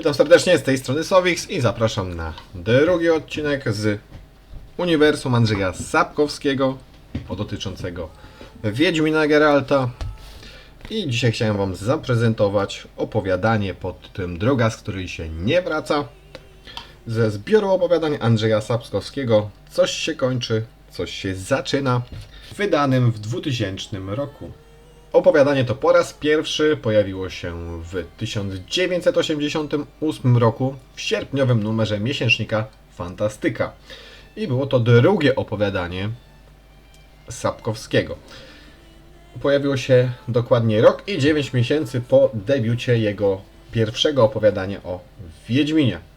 Witam serdecznie, z tej strony Sowix i zapraszam na drugi odcinek z Uniwersum Andrzeja Sapkowskiego dotyczącego Wiedźmina Geralta. I dzisiaj chciałem Wam zaprezentować opowiadanie pod tym Droga, z której się nie wraca. Ze zbioru opowiadań Andrzeja Sapkowskiego Coś się kończy, coś się zaczyna, wydanym w 2000 roku. Opowiadanie to po raz pierwszy pojawiło się w 1988 roku w sierpniowym numerze miesięcznika Fantastyka. I było to drugie opowiadanie Sapkowskiego. Pojawiło się dokładnie rok i 9 miesięcy po debiucie jego pierwszego opowiadania o Wiedźminie.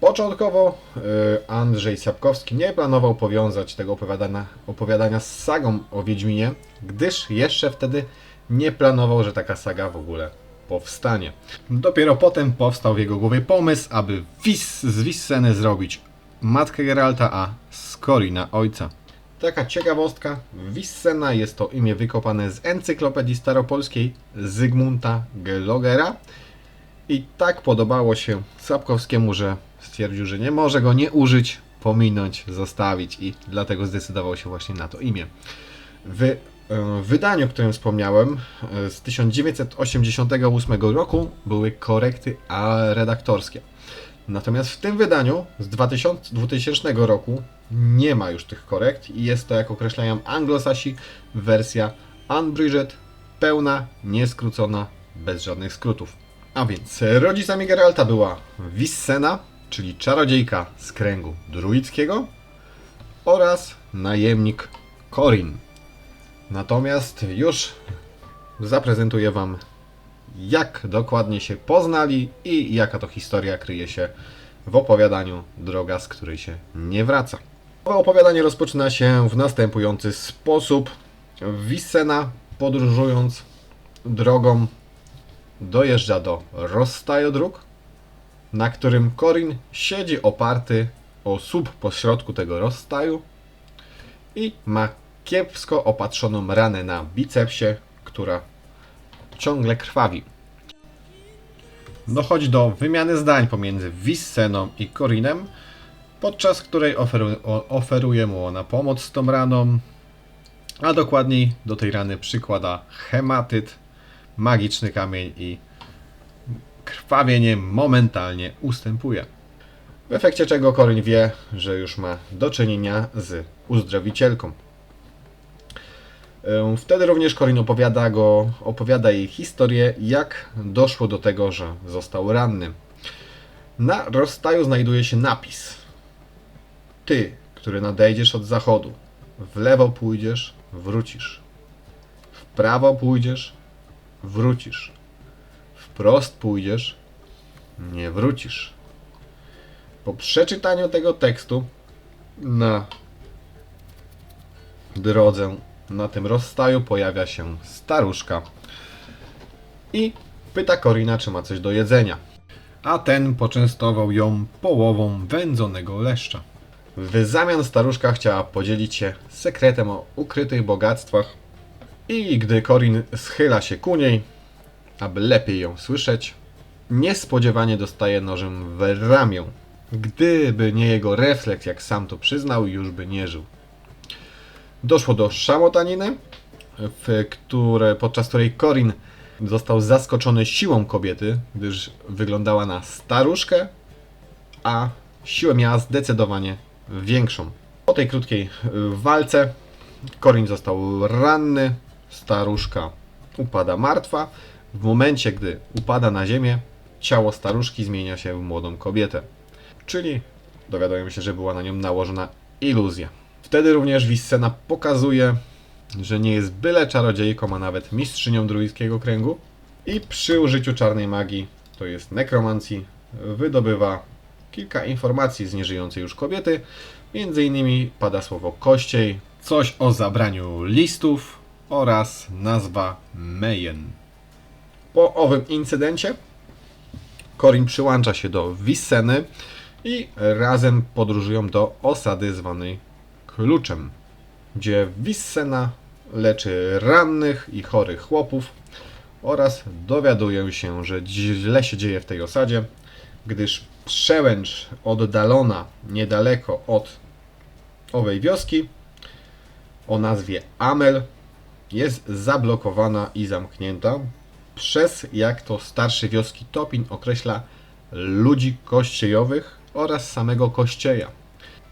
Początkowo y, Andrzej Sapkowski nie planował powiązać tego opowiadania, opowiadania z sagą o Wiedźminie, gdyż jeszcze wtedy nie planował, że taka saga w ogóle powstanie. Dopiero potem powstał w jego głowie pomysł, aby Wis, z Wisseny zrobić matkę Geralta, a z Corina ojca. Taka ciekawostka, Wissena jest to imię wykopane z encyklopedii staropolskiej Zygmunta Gelogera, i tak podobało się Sapkowskiemu, że stwierdził, że nie może go nie użyć, pominąć, zostawić i dlatego zdecydował się właśnie na to imię. W e, wydaniu, o którym wspomniałem, e, z 1988 roku były korekty redaktorskie. Natomiast w tym wydaniu z 2000, 2000 roku nie ma już tych korekt i jest to, jak określają anglosasi, wersja unbridged, pełna, nieskrócona, bez żadnych skrótów. A więc rodzicami Geralta była Wissena, czyli czarodziejka z kręgu druickiego oraz najemnik Corin. Natomiast już zaprezentuję Wam, jak dokładnie się poznali i jaka to historia kryje się w opowiadaniu Droga, z której się nie wraca. Opowiadanie rozpoczyna się w następujący sposób. Wissena podróżując drogą dojeżdża do rozstaju dróg, na którym Corin siedzi oparty o słup pośrodku tego rozstaju i ma kiepsko opatrzoną ranę na bicepsie, która ciągle krwawi. Dochodzi do wymiany zdań pomiędzy Visseną i Corinem, podczas której oferu, o- oferuje mu ona pomoc z tą raną, a dokładniej do tej rany przykłada hematyt, magiczny kamień i krwawienie momentalnie ustępuje. W efekcie czego Corin wie, że już ma do czynienia z uzdrowicielką. Ym, Wtedy również Corin opowiada, go, opowiada jej historię, jak doszło do tego, że został ranny. Na rozstaju znajduje się napis. Ty, który nadejdziesz od zachodu, w lewo pójdziesz, wrócisz. W prawo pójdziesz, wrócisz. Wprost pójdziesz, nie wrócisz. Po przeczytaniu tego tekstu na drodze na tym rozstaju pojawia się staruszka i pyta Korina, czy ma coś do jedzenia. A ten poczęstował ją połową wędzonego leszcza. W zamian staruszka chciała podzielić się sekretem o ukrytych bogactwach i gdy Corin schyla się ku niej, aby lepiej ją słyszeć, niespodziewanie dostaje nożem w ramię. Gdyby nie jego refleks, jak sam to przyznał, już by nie żył. Doszło do szamotaniny, w które, podczas której Corin został zaskoczony siłą kobiety, gdyż wyglądała na staruszkę, a siłę miała zdecydowanie większą. Po tej krótkiej y, walce Corin został ranny, staruszka upada martwa. W momencie, gdy upada na ziemię, ciało staruszki zmienia się w młodą kobietę. Czyli dowiadujemy się, że była na nią nałożona iluzja. Wtedy również Wissena pokazuje, że nie jest byle czarodziejką, a nawet mistrzynią druickiego kręgu. I przy użyciu czarnej magii, to jest nekromancji, wydobywa kilka informacji z nieżyjącej już kobiety. Między innymi pada słowo kościej, coś o zabraniu listów oraz nazwa Mejen. Po owym incydencie Corin przyłącza się do Wisseny i razem podróżują do osady zwanej Kluczem, gdzie Wissena leczy rannych i chorych chłopów oraz dowiaduje się, że źle się dzieje w tej osadzie, gdyż przełęcz oddalona niedaleko od owej wioski o nazwie Amel jest zablokowana i zamknięta przez, jak to starszy wioski Topin określa, ludzi kościejowych oraz samego kościeja.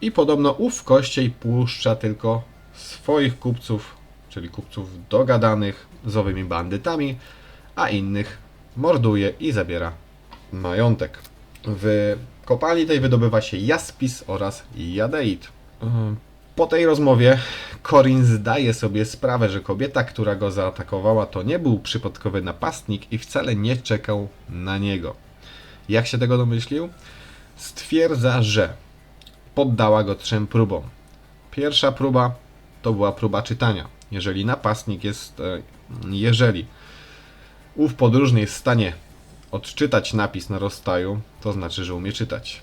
I podobno ów kościej puszcza tylko swoich kupców, czyli kupców dogadanych z owymi bandytami, a innych morduje i zabiera majątek. W kopalni tej wydobywa się jaspis oraz jadeit. Po tej rozmowie Corin zdaje sobie sprawę, że kobieta, która go zaatakowała, to nie był przypadkowy napastnik i wcale nie czekał na niego. Jak się tego domyślił? Stwierdza, że poddała go trzem próbom. Pierwsza próba to była próba czytania. Jeżeli napastnik jest, e, jeżeli ów podróżny jest w stanie odczytać napis na rozstaju, to znaczy, że umie czytać.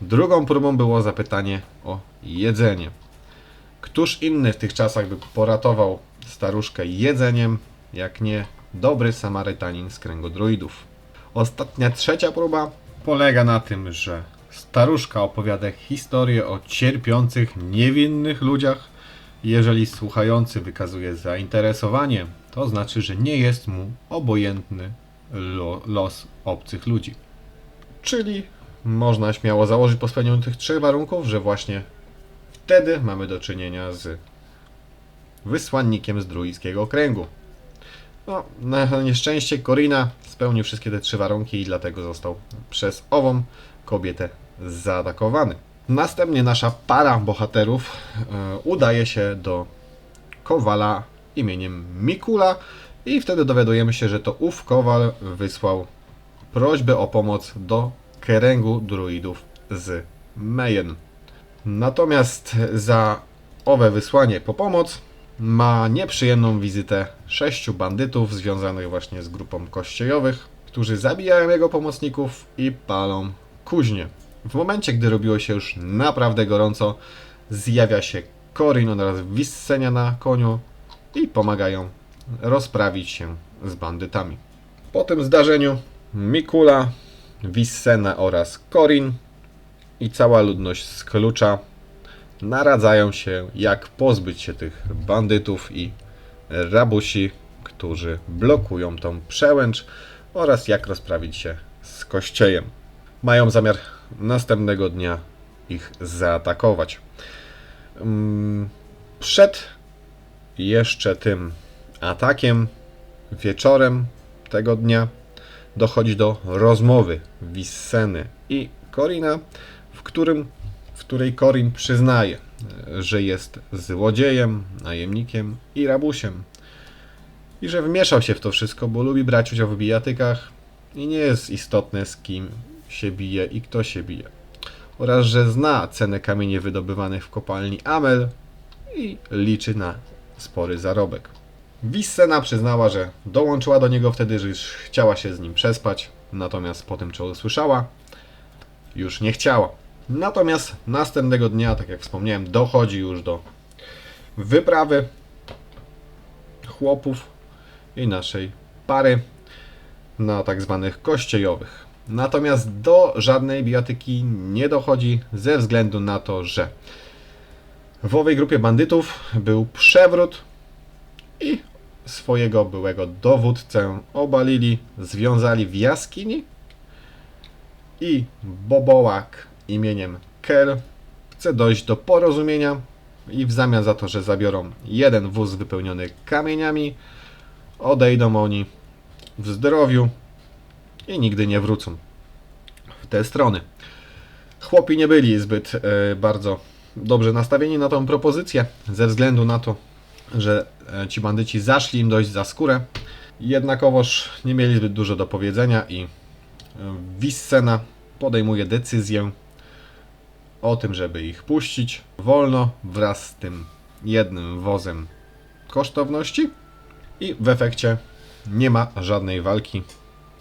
Drugą próbą było zapytanie o jedzenie. Któż inny w tych czasach by poratował staruszkę jedzeniem, jak nie dobry Samarytanin z kręgu druidów? Ostatnia, trzecia próba polega na tym, że staruszka opowiada historię o cierpiących, niewinnych ludziach. Jeżeli słuchający wykazuje zainteresowanie, to znaczy, że nie jest mu obojętny lo, los obcych ludzi. Czyli można śmiało założyć po spełnieniu tych trzech warunków, że właśnie wtedy mamy do czynienia z wysłannikiem z druickiego kręgu. No, na nieszczęście Korina spełnił wszystkie te trzy warunki i dlatego został przez ową kobietę zaatakowany. Następnie nasza para bohaterów e, udaje się do kowala imieniem Mikula i wtedy dowiadujemy się, że to ów kowal wysłał prośbę o pomoc do kręgu druidów z Mejen. Natomiast za owe wysłanie po pomoc ma nieprzyjemną wizytę sześciu bandytów związanych właśnie z grupą kościejowych, którzy zabijają jego pomocników i palą kuźnie. W momencie, gdy robiło się już naprawdę gorąco, zjawia się Corin oraz Wissenia na koniu i pomagają rozprawić się z bandytami. Po tym zdarzeniu Mikula, Wissena oraz Corin i cała ludność z Klucza naradzają się, jak pozbyć się tych bandytów i rabusi, którzy blokują tą przełęcz oraz jak rozprawić się z kościejem. Mają zamiar następnego dnia ich zaatakować. Mm, Przed jeszcze tym atakiem wieczorem tego dnia dochodzi do rozmowy Wisseny i Korina, w, którym, w której Korin przyznaje, że jest złodziejem, najemnikiem i rabusiem. I że wmieszał się w to wszystko, bo lubi brać udział w bijatykach i nie jest istotne z kim się bije i kto się bije. Oraz, że zna cenę kamieni wydobywanych w kopalni Amel i liczy na spory zarobek. Wissena przyznała, że dołączyła do niego wtedy, że już chciała się z nim przespać, natomiast po tym, co usłyszała, już nie chciała. Natomiast następnego dnia, tak jak wspomniałem, dochodzi już do wyprawy chłopów i naszej pary na tak zwanych kościejowych. Natomiast do żadnej bijatyki nie dochodzi ze względu na to, że w owej grupie bandytów był przewrót i swojego byłego dowódcę obalili, związali w jaskini i Bobołak imieniem Kel chce dojść do porozumienia i w zamian za to, że zabiorą jeden wóz wypełniony kamieniami, odejdą oni w zdrowiu i nigdy nie wrócą w te strony. Chłopi nie byli zbyt e, bardzo dobrze nastawieni na tą propozycję, ze względu na to, że e, ci bandyci zaszli im dość za skórę. Jednakowoż nie mieli zbyt dużo do powiedzenia i e, Wissena podejmuje decyzję o tym, żeby ich puścić wolno wraz z tym jednym wozem kosztowności i w efekcie nie ma żadnej walki.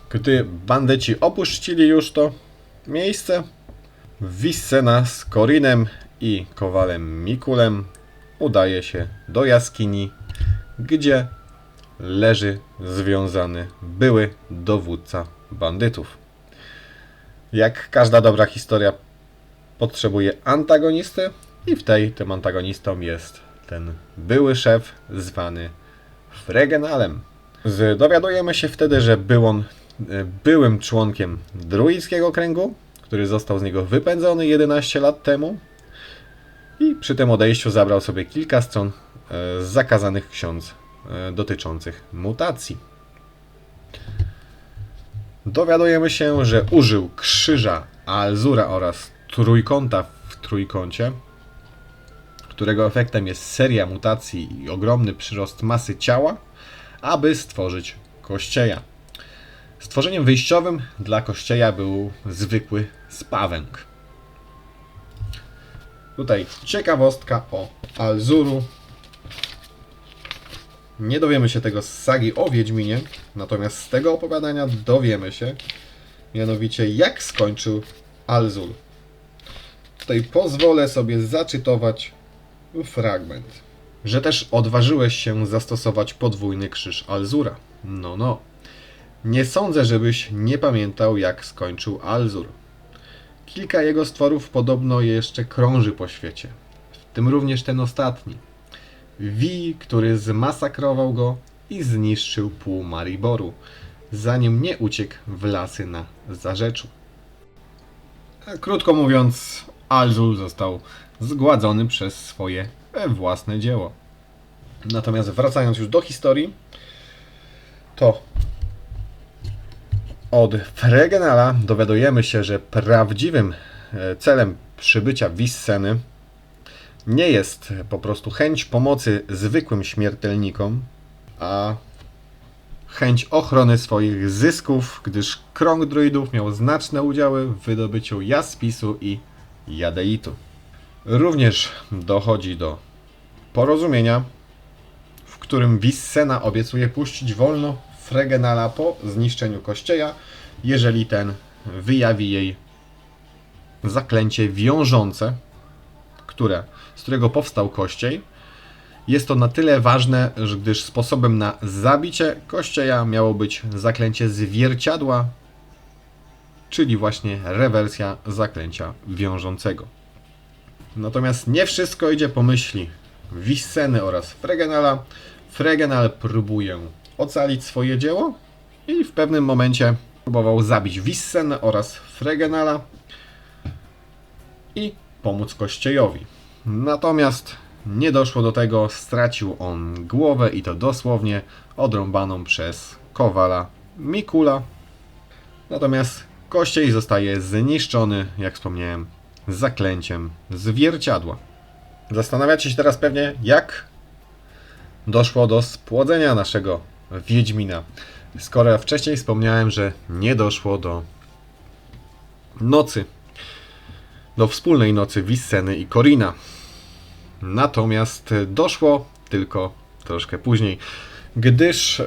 Gdy bandyci opuścili już to miejsce, Wissena z Korinem i Kowalem Mikulem udaje się do jaskini, gdzie leży związany były dowódca bandytów. Jak każda dobra historia potrzebuje antagonisty i w tej tym antagonistą jest ten były szef zwany Fregenalem. Dowiadujemy się wtedy, że był on e, byłym członkiem druickiego kręgu, który został z niego wypędzony 11 lat temu i przy tym odejściu zabrał sobie kilka stron e, z zakazanych ksiądz e, dotyczących mutacji. Dowiadujemy się, że użył krzyża Alzura oraz trójkąta w trójkącie, którego efektem jest seria mutacji i ogromny przyrost masy ciała, aby stworzyć kościeja. Stworzeniem wyjściowym dla kościeja był zwykły spawęk. Tutaj ciekawostka o Alzuru. Nie dowiemy się tego z sagi o Wiedźminie, natomiast z tego opowiadania dowiemy się mianowicie jak skończył Alzur. Tutaj pozwolę sobie zacytować fragment. Że też odważyłeś się zastosować podwójny krzyż Alzura. No, no. Nie sądzę, żebyś nie pamiętał, jak skończył Alzur. Kilka jego stworów podobno jeszcze krąży po świecie, w tym również ten ostatni. Wi, który zmasakrował go i zniszczył pół Mariboru, zanim nie uciekł w lasy na Zarzeczu. Krótko mówiąc, Alzul został zgładzony przez swoje własne dzieło. Natomiast wracając już do historii, to od Fregenala dowiadujemy się, że prawdziwym e, celem przybycia Wisseny nie jest po prostu chęć pomocy zwykłym śmiertelnikom, a chęć ochrony swoich zysków, gdyż krąg druidów miał znaczne udziały w wydobyciu jaspisu i jadeitu. Również dochodzi do porozumienia, w którym Wissena obiecuje puścić wolno Fregenala po zniszczeniu kościeja, jeżeli ten wyjawi jej zaklęcie wiążące, które, z którego powstał kościej. Jest to na tyle ważne, gdyż sposobem na zabicie kościeja miało być zaklęcie zwierciadła, czyli właśnie rewersja zaklęcia wiążącego. Natomiast nie wszystko idzie po myśli Wisseny oraz Fregenala. Fregenal próbuje ocalić swoje dzieło i w pewnym momencie próbował zabić Wissenę oraz Fregenala i pomóc Kościejowi. Natomiast nie doszło do tego, stracił on głowę i to dosłownie odrąbaną przez Kowala Mikula. Natomiast Kościej zostaje zniszczony, jak wspomniałem, zaklęciem zwierciadła. Zastanawiacie się teraz pewnie, jak doszło do spłodzenia naszego Wiedźmina. Skoro wcześniej wspomniałem, że nie doszło do nocy, do wspólnej nocy Wisseny i Korina. Natomiast doszło tylko troszkę później, gdyż e,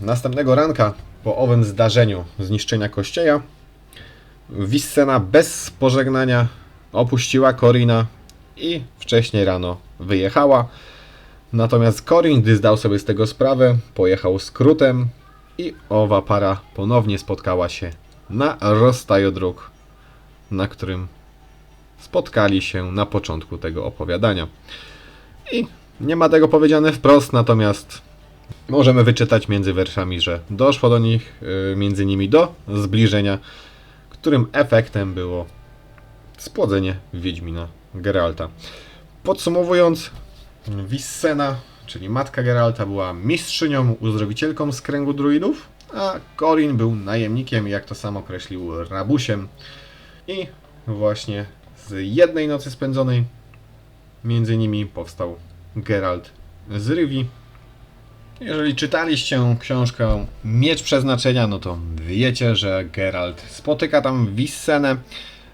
następnego ranka po owym zdarzeniu zniszczenia kościeja Wissena bez pożegnania opuściła Korina i wcześniej rano wyjechała. Natomiast Corin, gdy zdał sobie z tego sprawę, pojechał skrótem i owa para ponownie spotkała się na rozstaju dróg, na którym spotkali się na początku tego opowiadania. I nie ma tego powiedziane wprost, natomiast możemy wyczytać między werszami, że doszło do nich, y, między nimi do zbliżenia, którym efektem było spłodzenie Wiedźmina Geralta. Podsumowując, Wissena, czyli matka Geralta, była mistrzynią, uzdrowicielką z kręgu druidów, a Corin był najemnikiem, jak to sam określił, rabusiem. I właśnie z jednej nocy spędzonej między nimi powstał Geralt z Rywi. Jeżeli czytaliście książkę Miecz Przeznaczenia, no to wiecie, że Geralt spotyka tam Wissenę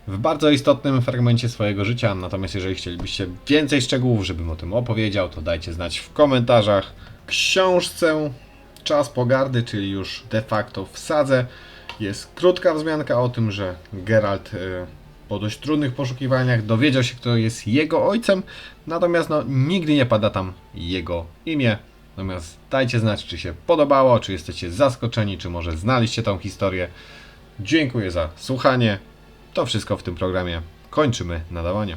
w bardzo istotnym fragmencie swojego życia. Natomiast jeżeli chcielibyście więcej szczegółów, żebym o tym opowiedział, to dajcie znać w komentarzach. Książce Czas Pogardy, czyli już de facto w sadze, jest krótka wzmianka o tym, że Geralt y, po dość trudnych poszukiwaniach dowiedział się, kto jest jego ojcem, natomiast no, nigdy nie pada tam jego imię. Natomiast dajcie znać, czy się podobało, czy jesteście zaskoczeni, czy może znaliście tą historię. Dziękuję za słuchanie. To wszystko w tym programie. Kończymy nadawanie.